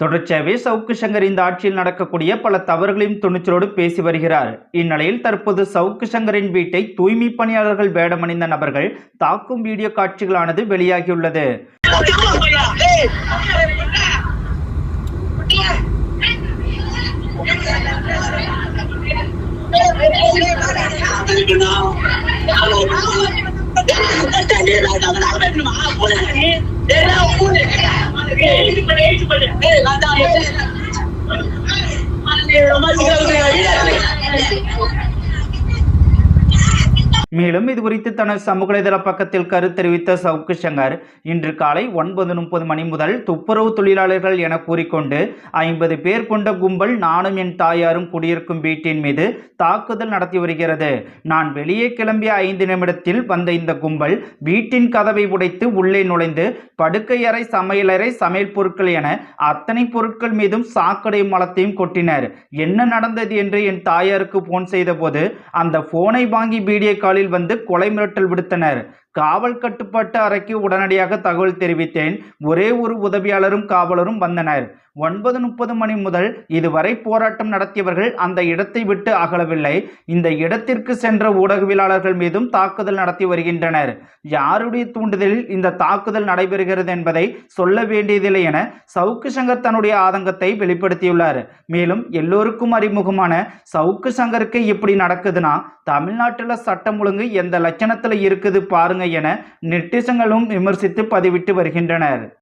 தொடர்ச்சியாகவே சவுக்கு சங்கர் இந்த ஆட்சியில் நடக்கக்கூடிய பல தவறுகளையும் துணிச்சலோடு பேசி வருகிறார் இந்நிலையில் தற்போது சவுக்கு சங்கரின் வீட்டை தூய்மை பணியாளர்கள் வேடமணிந்த நபர்கள் தாக்கும் வீடியோ காட்சிகளானது வெளியாகியுள்ளது ரொம்ப மேலும் இது குறித்து தனது சமூக வலைதள பக்கத்தில் கருத்து தெரிவித்த சவுக்கு சங்கர் இன்று காலை ஒன்பது முப்பது மணி முதல் துப்புரவு தொழிலாளர்கள் என கூறிக்கொண்டு ஐம்பது பேர் கொண்ட கும்பல் நானும் என் தாயாரும் குடியிருக்கும் வீட்டின் மீது தாக்குதல் நடத்தி வருகிறது. நான் வெளியே கிளம்பிய ஐந்து நிமிடத்தில் வந்த இந்த கும்பல் வீட்டின் கதவை உடைத்து உள்ளே நுழைந்து படுக்கையறை சமையலறை சமையல் பொருட்கள் என அத்தனை பொருட்கள் மீதும் சாக்கடையும் மலத்தையும் கொட்டினர். என்ன நடந்தது என்று என் தாயாருக்கு போன் செய்தபோது அந்த போனை வாங்கி வீடியோ காலில் வந்து கொலை மிரட்டல் விடுத்தனர். காவல் கட்டுப்பாட்டு அறைக்கு உடனடியாக தகவல் தெரிவித்தேன். ஒரே ஒரு உதவியாளரும் காவலரும் வந்தனர். ஒன்பது முப்பது மணி முதல் இதுவரை போராட்டம் நடத்தியவர்கள் அந்த இடத்தை விட்டு அகலவில்லை. இந்த இடத்திற்கு சென்ற ஊடகவியலாளர்கள் மீதும் தாக்குதல் நடத்தி வருகின்றனர். யாருடைய தூண்டுதலில் இந்த தாக்குதல் நடைபெறுகிறது என்பதை சொல்ல வேண்டியதில்லை என சவுக்கு சங்கர் தன்னுடைய ஆதங்கத்தை வெளிப்படுத்தியுள்ளார். மேலும் எல்லோருக்கும் அறிமுகமான சவுக்கு சங்கருக்கு இப்படி நடக்குதுன்னா தமிழ்நாட்டில் சட்டம் ஒழுங்கு எந்த லட்சணத்தில் இருக்குது பாருங்க என நெட்டிசங்களும் விமர்சித்து பதிவிட்டு வருகின்றனர்.